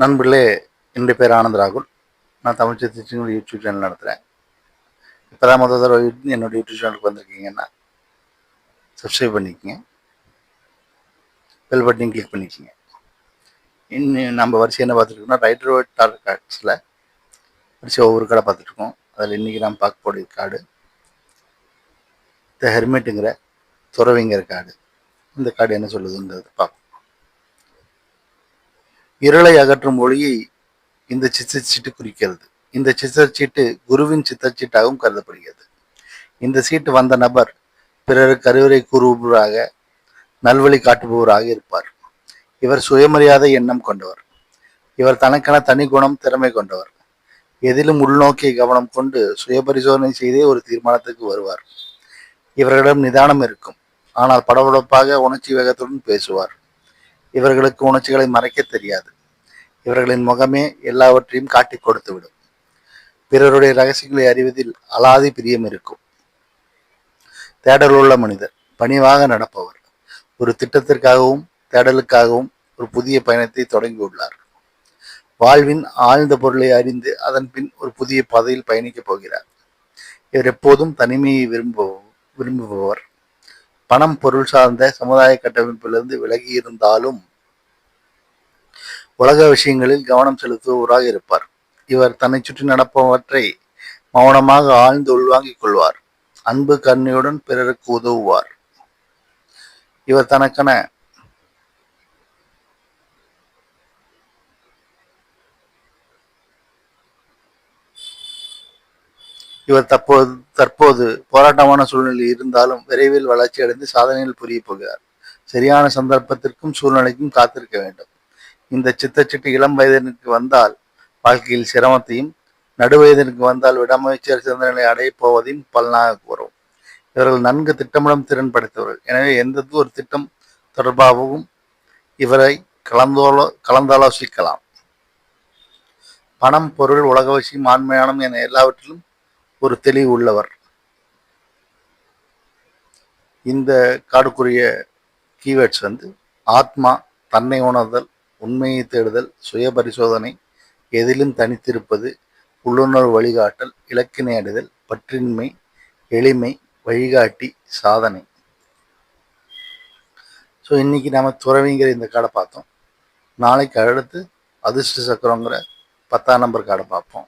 நண்பர்களே என்னுடைய பேர் ஆனந்த் ராகுல். நான் தமிழ் சித்திச்சிங்க யூடியூப் சேனல் நடத்துகிறேன் இப்போ தான் முதல் தடவை என்னுடைய யூடியூப் சேனலுக்கு வந்திருக்கீங்கன்னா சப்ஸ்கிரைப் பண்ணிக்கங்க. பெல் பட்டனையும் கிளிக் பண்ணிக்கோங்க. இன்னும் நம்ம வரிசை என்ன பார்த்துருக்கோம்னா ரைட் டார் கார்ட்ஸில் வரிசை ஒவ்வொரு கடை பார்த்துட்ருக்கோம். அதில் இன்றைக்கி நாம் பார்க்க போகிற கார்டு த ஹெர்மெட்டுங்கிற துறவிங்கிற கார்டு இந்த கார்டு என்ன சொல்லுதுங்கிறது பார்ப்போம். இருளை அகற்றும் ஒளியை இந்த சித்தச்சீட்டு குறிக்கிறது. இந்த சித்தச்சீட்டு குருவின் சித்தச்சீட்டாகவும் கருதப்படுகிறது. இந்த சீட்டு வந்த நபர் பிறருக்கு அறிவுரை கூறுபவராக நல்வழி காட்டுபவராக இருப்பார். இவர் சுயமரியாதை எண்ணம் கொண்டவர். இவர் தனக்கென தனி குணம் திறமை கொண்டவர். எதிலும் உள்நோக்கிய கவனம் கொண்டு சுயபரிசோதனை செய்தே ஒரு தீர்மானத்துக்கு வருவார். இவர்களிடம் நிதானம் இருக்கும். ஆனால் படபடப்பாக உணர்ச்சி வேகத்துடன் பேசுவார். இவர்களுக்கு உணர்ச்சிகளை மறைக்க தெரியாது. இவர்களின் முகமே எல்லாவற்றையும் காட்டி கொடுத்துவிடும். பிறருடைய ரகசியங்களை அறிவதில் அலாதி பிரியம் இருக்கும். தேடல் உள்ள மனிதர் பணிவாக நடப்பவர். ஒரு திட்டத்திற்காகவும் தேடலுக்காகவும் ஒரு புதிய பயணத்தை தொடங்கியுள்ளார். வாழ்வின் ஆழ்ந்த பொருளை அறிந்து அதன் பின் ஒரு புதிய பாதையில் பயணிக்கப் போகிறார். இவர் எப்போதும் தனிமையை விரும்ப விரும்புபவர். பணம் பொருள் சார்ந்த சமுதாய கட்டமைப்பிலிருந்து விலகி இருந்தாலும் உலக விஷயங்களில் கவனம் செலுத்துபவராக இருப்பார். இவர் தன்னை சுற்றி நடப்பவற்றை மௌனமாக ஆழ்ந்து உள்வாங்கிக் கொள்வார். அன்பு கருணையுடன் பிறருக்கு உதவுவார். இவர் தனக்கென இவர் தற்போது தற்போது போராட்டமான சூழ்நிலை இருந்தாலும் விரைவில் வளர்ச்சி அடைந்து சாதனைகள் புரிய போகிறார். சரியான சந்தர்ப்பத்திற்கும் சூழ்நிலைக்கும் காத்திருக்க வேண்டும். இந்த சித்தச்சிட்டு இளம் வயதினருக்கு வந்தால் வாழ்க்கையில் சிரமத்தையும் நடுவயதிற்கு வந்தால் விடாமுயற்சியர் சிந்தனை அடையப் போவதையும் பலனாக கூறும். இவர்கள் நன்கு திட்டமிடும் திறன் படைத்தவர்கள். எனவே எந்த ஒரு திட்டம் தொடர்பாகவும் இவரை கலந்தோலோ கலந்தாலோசிக்கலாம். பணம் பொருள் உலக விஷயம் ஆண்மையானம் என எல்லாவற்றிலும் ஒரு தெளிவு உள்ளவர் இந்த காடுக்குரிய கீவேர்ட்ஸ் வந்து ஆத்மா தன்னை உணர்தல் உண்மையை தேடுதல் சுய பரிசோதனை எதிலும் தனித்திருப்பது உள்ளுணர்வு வழிகாட்டல் இலக்கினை அடைதல் பற்றின்மை எளிமை வழிகாட்டி சாதனை. ஸோ இன்றைக்கி நாம் துறவிங்கிற இந்த காடை பார்த்தோம். நாளைக்கு அடுத்து அதிர்ஷ்ட சக்கரங்கிற பத்தாம் நம்பர் காடை பார்ப்போம்.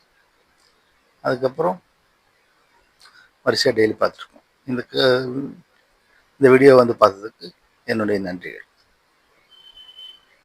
அதுக்கப்புறம் வரிசையாக டெய்லி பார்த்துருக்கோம் இந்த இந்த வீடியோ வந்து பார்த்ததுக்கு என்னுடைய நன்றிகள்.